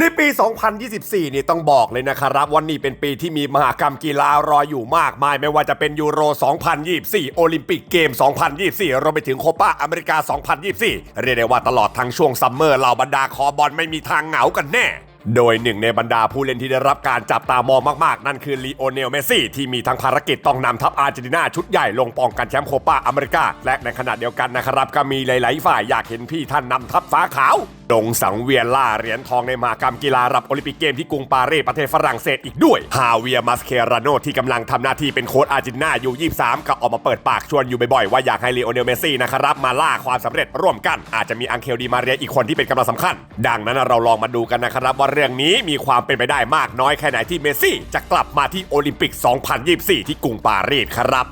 ในปี 2024 นี่ต้องบอกเลยนะครับว่านี่เป็นปีที่มีมหากรรมกีฬารออยู่มากมาย ไม่ว่าจะเป็นยูโร 2024 โอลิมปิกเกม 2024 รวมไปถึงโคปาอเมริกา 2024 เรียกได้ว่าตลอดทั้งช่วงซัมเมอร์เหล่าบรรดาคอบอลไม่มีทางเหงากันแน่โดยหนึ่งในบรรดาผู้เล่นที่ได้รับการจับตามองมากๆ นั่นคือลีโอเนล เมสซี่ ที่มีทั้งภารกิจต้องนำทัพอาร์เจนตินาชุดใหญ่ลงป้องกันแชมป์โคปาอเมริกา และในขณะเดียวกันนะครับก็มีหลาย ๆ ฝ่ายอยากเห็นพี่ท่านนำทัพฟ้าขาวดงสังเวียนล่าเหรียญทองในมหากรรมกีฬารับโอลิมปิกเกมที่กรุงปารีสประเทศฝรั่งเศสอีกด้วย ฮาเวียมัสเคราโนที่กำลังทำหน้าที่เป็นโค้ชอาร์เจนตินาอยู่ 23 ก็ออกมาเปิดปากชวนอยู่บ่อยๆ ว่าอยากให้ลีโอเนลเมซี่นะครับมาล่าความสำเร็จร่วมกัน อาจจะมีอังเคลดีมาเรียอีกคนที่เป็นกำลังสำคัญ ดังนั้นเราลองมาดูกันนะครับว่าเรื่องนี้มีความเป็นไปได้มากน้อยแค่ไหนที่เมซี่ จะกลับมาที่โอลิมปิก 2024 ที่กรุงปารีสครับ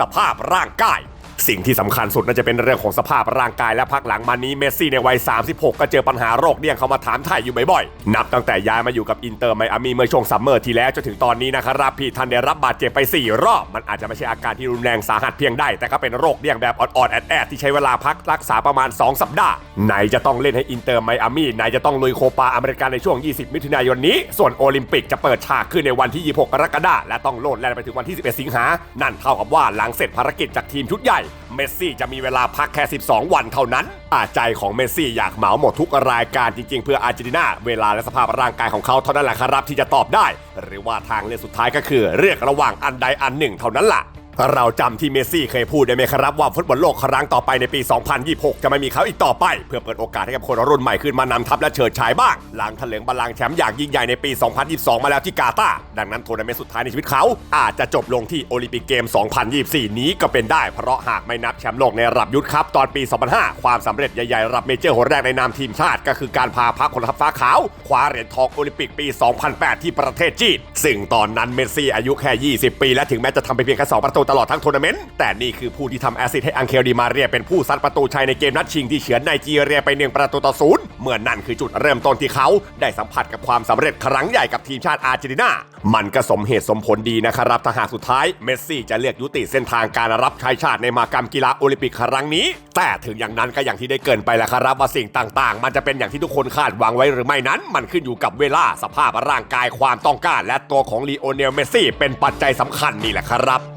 สภาพร่างกาย สิ่งที่สำคัญสุดน่าจะเป็นเรื่องของสภาพร่างกายและพักหลังมานี้เมสซี่ในวัย 36 ก็เจอปัญหาโรคเดี่ยงเขามาถามถ่ายอยู่บ่อยๆ นับตั้งแต่ย้ายมาอยู่กับอินเตอร์ไมอามีเมื่อช่วงซัมเมอร์ที่แล้วจนถึงตอนนี้นะครับพี่ท่านได้รับบาดเจ็บไป 4 รอบ มันอาจจะไม่ใช่อาการที่รุนแรงสาหัสเพียงใดแต่ก็เป็นโรคเดี่ยงแบบอ่อนๆแอดๆที่ใช้เวลาพักรักษาประมาณ 2 สัปดาห์ไหนจะต้องเล่นให้อินเตอร์ไมอามีไหนจะต้องลุยโคปาอเมริกาในช่วง 20 มิถุนายนนี้ ส่วนโอลิมปิกจะเปิดฉากขึ้นในวันที่ 26 กรกฎาคมและต้องโลดแล่นไปถึงวันที่ 11 สิงหานั่นเท่ากับว่าหลังเสร็จภารกิจจากทีมชุดใหญ่เมสซี่จะมีเวลาพักแค่ 12 วันเท่านั้นอาใจของเมสซี่อยากเหมาหมดทุกรายการจริง ๆ เพื่ออาร์เจนตินา เวลาและสภาพร่างกายของเขาเท่านั้นแหละครับที่จะตอบได้ หรือว่าทางเลือกสุดท้ายก็คือเลือกระหว่างอันใดอันหนึ่งเท่านั้นล่ะ เราจำที่เมสซี่เคยพูดได้ไหมครับว่าฟุตบอลโลกครั้งต่อไปในปี 2026 จะไม่มีเขาอีกต่อไป เพื่อเปิดโอกาสให้กับคนรุ่นใหม่ขึ้นมานำทัพและเฉิดฉายบ้าง หลังเถลิงบัลลังแชมป์อย่างยิ่งใหญ่ในปี 2022 มาแล้วที่กาตาร์ดังนั้นทัวร์นาเมนต์สุดท้ายในชีวิตเขา อาจจะจบลงที่โอลิมปิกเกม 2024 นี้ก็เป็นได้ เพราะหากไม่นับแชมป์โลกในระดับยุทธครับตอนปี 2005 ความสำเร็จใหญ่ๆระดับเมเจอร์คนแรกในนามทีมชาติ ก็คือการพาพักคนทัพฟ้าขาวคว้าเหรียญทองโอลิมปิกปี 2008 ที่ประเทศจีนซึ่งตอนนั้นเมสซี่อายุแค่ 20 ปี และถึงแม้จะทำไปเพียงแค่2ประตูตลอดทั้งทัวร์นาเมนต์ แต่นี่คือผู้ที่ทำแอสซิสให้อังเคลดีมาเรียเป็นผู้ซัดประตูชัยในเกมนัดชิงที่เฉือนไนจีเรียไปหนึ่งประตูต่อศูนย์เมื่อนั่นคือจุดเริ่มต้นที่เขาได้สัมผัสกับความสำเร็จครั้งใหญ่กับทีมชาติอาร์เจนตินา มันก็สมเหตุสมผลดีนะครับถ้าหากสุดท้ายเมสซี่จะเลือกยุติเส้นทางการรับใช้ชาติในมหากรรมกีฬาโอลิมปิกครั้งนี้ แต่ถึงอย่างนั้นก็อย่างที่ได้เกินไปแล้วครับว่าสิ่งต่างๆ มันจะเป็นอย่างที่ทุกคนคาดหวังไว้หรือไม่นั้น มันขึ้นอยู่กับเวลาสภาพร่างกายความต้องการ และตัวของลีโอเนลเมสซี่เป็นปัจจัยสำคัญนี่แหละครับ